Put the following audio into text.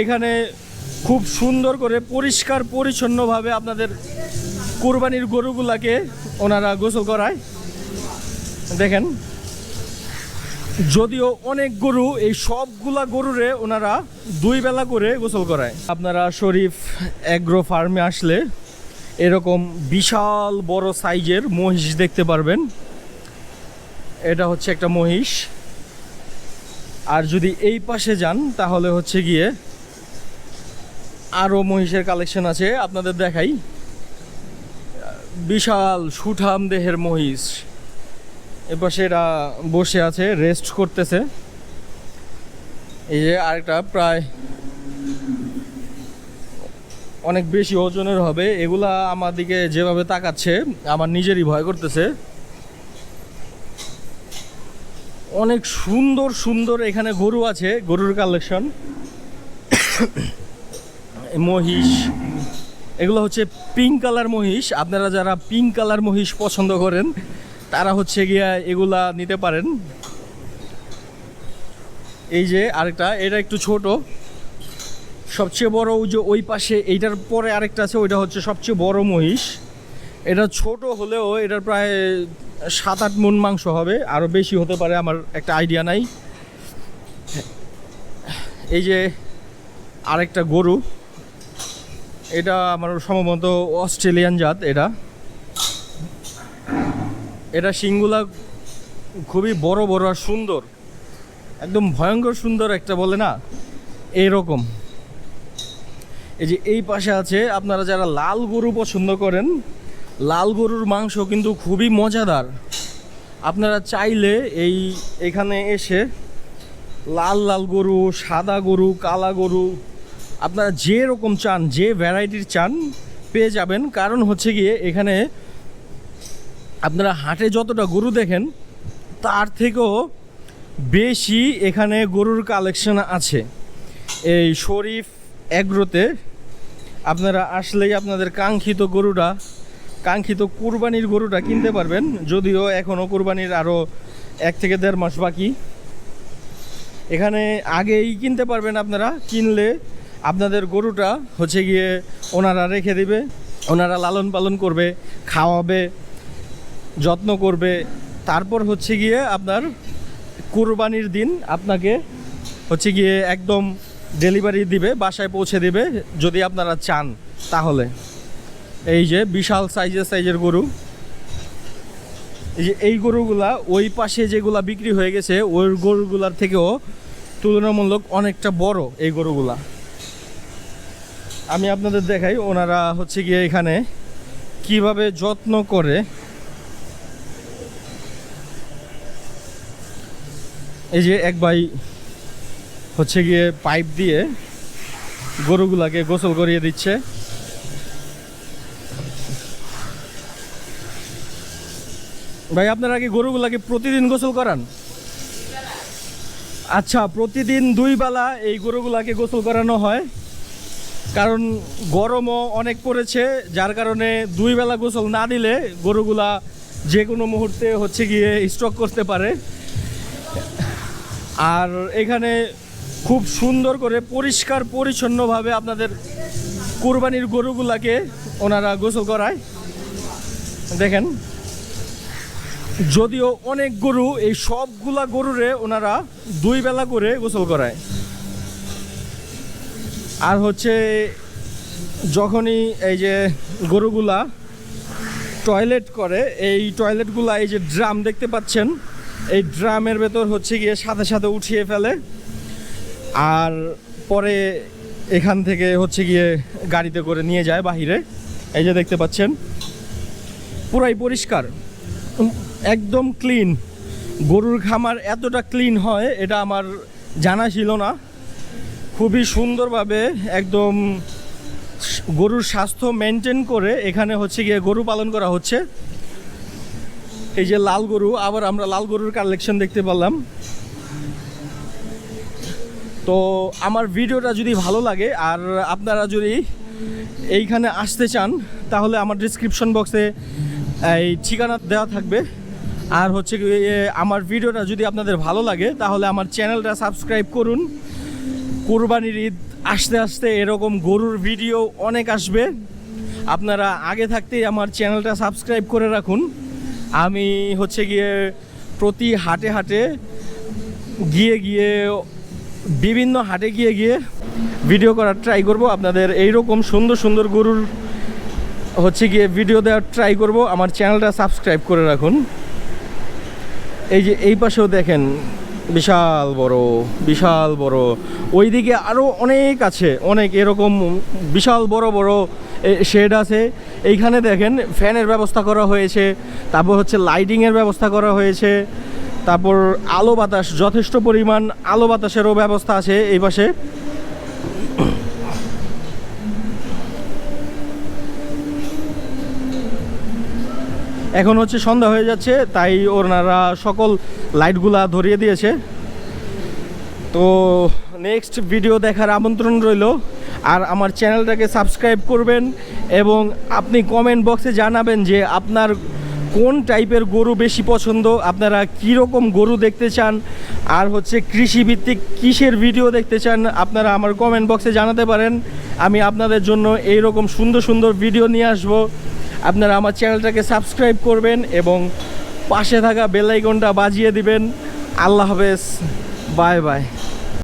এখানে খুব সুন্দর করে পরিষ্কার পরিচ্ছন্নভাবে আপনাদের কোরবানির গরুগুলাকে ওনারা গোসল করায়। দেখেন, যদিও অনেক গরু, এই সবগুলা গরুরে ওনারা দুই বেলা করে গোসল করায়। আপনারা শরীফ অ্যাগ্রো ফার্মে আসলে এরকম বিশাল বড় সাইজের মহিষ দেখতে পারবেন। এটা হচ্ছে একটা মহিষ। আর যদি এই পাশে যান, তাহলে হচ্ছে গিয়ে আরও মহিষের কালেকশন আছে, আপনাদের দেখাই। বিশাল সুঠাম দেহের মহিষ। এপাশে এরা বসে আছে রেস্ট করতেছে। এই যে আরেকটা প্রায় অনেক বেশি ওজনের হবে। এগুলা আমার দিকে যেভাবে তাকাচ্ছে, আমার নিজেরই ভয় করতেছে। অনেক সুন্দর সুন্দর এখানে গরু আছে, গরুর কালেকশন মহিষ। এগুলো হচ্ছে পিঙ্ক কালার মহিষ। আপনারা যারা পিঙ্ক কালার মহিষ পছন্দ করেন, তারা হচ্ছে গিয়া এগুলা নিতে পারেন। এই যে আরেকটা, এটা একটু ছোট। সবচেয়ে বড় যে ওই পাশে, এইটার পরে আরেকটা আছে, ওইটা হচ্ছে সবচেয়ে বড় মহিষ। এটা ছোট হলেও এটার প্রায় সাত আট মন মাংস হবে। আরও বেশি হতে পারে, আমার একটা আইডিয়া নাই। এই যে আরেকটা গরু। এটা আমার সম্ভবত অস্ট্রেলিয়ান জাত এটা। এটা শিংগুলা খুবই বড় বড় আর সুন্দর। একদম ভয়ঙ্কর সুন্দর একটা বলে না, এইরকম। এই যে এই পাশে আছে, আপনারা যারা লাল গরু পছন্দ করেন, লাল গরুর মাংস কিন্তু খুবই মজাদার। আপনারা চাইলে এই এখানে এসে লাল লাল গরু, সাদা গরু, কালা গরু আপনারা যে রকম চান, যে ভ্যারাইটির চান, পেয়ে যাবেন। কারণ হচ্ছে গিয়ে এখানে আপনারা হাটে যতটা গরু দেখেন, তার থেকেও বেশি এখানে গরুর কালেকশন আছে। এই শরীফ এগ্রোতে আপনারা আসলেই আপনাদের কাঙ্ক্ষিত গরুটা, কাঙ্ক্ষিত কুরবানির গরুটা কিনতে পারবেন। যদিও এখনও কুরবানির আরও এক থেকে দেড় মাস বাকি। এখানে আগেই কিনতে পারবেন আপনারা। কিনলে আপনাদের গরুটা হচ্ছে গিয়ে ওনারা রেখে দিবে, ওনারা লালন পালন করবে, খাওয়াবে, যত্ন করবে। তারপর হচ্ছে গিয়ে আপনার কুরবানির দিন আপনাকে হচ্ছে গিয়ে একদম ডেলিভারি দিবে, বাসায় পৌঁছে দিবে, যদি আপনারা চান তাহলে। এই যে বিশাল সাইজের সাইজের গরু। এই যে এই গরুগুলা ওই পাশে যেগুলা বিক্রি হয়ে গেছে, ওই গরুগুলার থেকেও তুলনামূলক অনেকটা বড় এই গরুগুলা। আমি আপনাদের দেখাই, ওনারা হচ্ছে গিয়ে এখানে কীভাবে যত্ন করে এই যে এক ভাই হচ্ছে গিয়ে পাইপ দিয়ে গরুগুলাকে গোসল করিয়ে দিচ্ছে। ভাই, আপনারা কি গরুগুলাকে প্রতিদিন গোসল করান? আচ্ছা প্রতিদিন দুই বেলা এই গরুগুলাকে গোসল করানো হয়। কারণ গরমও অনেক পড়েছে, যার কারণে দুই বেলা গোসল না দিলে গরুগুলা যে কোনো মুহূর্তে হচ্ছে গিয়ে স্ট্রক করতে পারে। আর এখানে খুব সুন্দর করে পরিষ্কার পরিচ্ছন্নভাবে আপনাদের কোরবানির গরুগুলাকে ওনারা গোসল করায়। দেখেন, যদিও অনেক গরু এই সবগুলা গরুরে ওনারা দুই বেলা করে গোসল করায়। আর হচ্ছে যখনই এই যে গরুগুলা টয়লেট করে, এই টয়লেটগুলা এই যে ড্রাম দেখতে পাচ্ছেন, এই ড্রামের ভেতর হচ্ছে গিয়ে সাথে সাথে উঠিয়ে ফেলে। আর পরে এখান থেকে হচ্ছে গিয়ে গাড়িতে করে নিয়ে যায় বাহিরে। এই যে দেখতে পাচ্ছেন, পুরাই পরিষ্কার, একদম ক্লিন গরুর খামার এতটা ক্লিন হয়, এটা আমার জানা ছিল না। খুবই সুন্দরভাবে একদম গরুর স্বাস্থ্য মেনটেন করে এখানে হচ্ছে গিয়ে গরু পালন করা হচ্ছে। এই যে লাল গরু, আবার আমরা লাল গরুর কালেকশন দেখতে পেলাম তো আমার ভিডিওটা যদি ভালো লাগে, আর আপনারা যদি এইখানে আসতে চান, তাহলে আমার ডিসক্রিপশন বক্সে এই ঠিকানা দেওয়া থাকবে। আর হচ্ছে আমার ভিডিওটা যদি আপনাদের ভালো লাগে, তাহলে আমার চ্যানেলটা সাবস্ক্রাইব করুন। কোরবানির ঈদ আস্তে আস্তে এরকম গরুর ভিডিও অনেক আসবে। আপনারা আগে থাকতেই আমার চ্যানেলটা সাবস্ক্রাইব করে রাখুন। আমি হচ্ছে গিয়ে প্রতি হাটে হাটে গিয়ে গিয়ে বিভিন্ন হাটে গিয়ে গিয়ে ভিডিও করার ট্রাই করব। আপনাদের এইরকম সুন্দর সুন্দর গরুর হচ্ছে গিয়ে ভিডিও দেওয়ার ট্রাই করব। আমার চ্যানেলটা সাবস্ক্রাইব করে রাখুন। এই যে এই পাশেও দেখেন বিশাল বড় বিশাল বড়। ওইদিকে আরও অনেক আছে, অনেক এরকম বিশাল বড় বড় শেড আছে। এইখানে দেখেন ফ্যানের ব্যবস্থা করা হয়েছে, তারপর হচ্ছে লাইটিংয়ের ব্যবস্থা করা হয়েছে, তারপর আলো বাতাস, যথেষ্ট পরিমাণ আলো বাতাসেরও ব্যবস্থা আছে এই পাশে। এখন হচ্ছে সন্ধ্যা হয়ে যাচ্ছে, তাই ওনারা সকল লাইটগুলা ধরিয়ে দিয়েছে। তো নেক্সট ভিডিও দেখার আমন্ত্রণ রইল, আর আমার চ্যানেলটাকে সাবস্ক্রাইব করবেন এবং আপনি কমেন্ট বক্সে জানাবেন যে আপনার কোন টাইপের গরু বেশি পছন্দ, আপনারা কীরকম গরু দেখতে চান, আর হচ্ছে কৃষিভিত্তিক কিসের ভিডিও দেখতে চান, আপনারা আমার কমেন্ট বক্সে জানাতে পারেন। আমি আপনাদের জন্য এই রকম সুন্দর সুন্দর ভিডিও নিয়ে আসব। আপনারা আমার চ্যানেলটাকে সাবস্ক্রাইব করবেন এবং পাশে থাকা বেলাইকনটা বাজিয়ে দিবেন। আল্লাহ হাফেজ। Bye bye.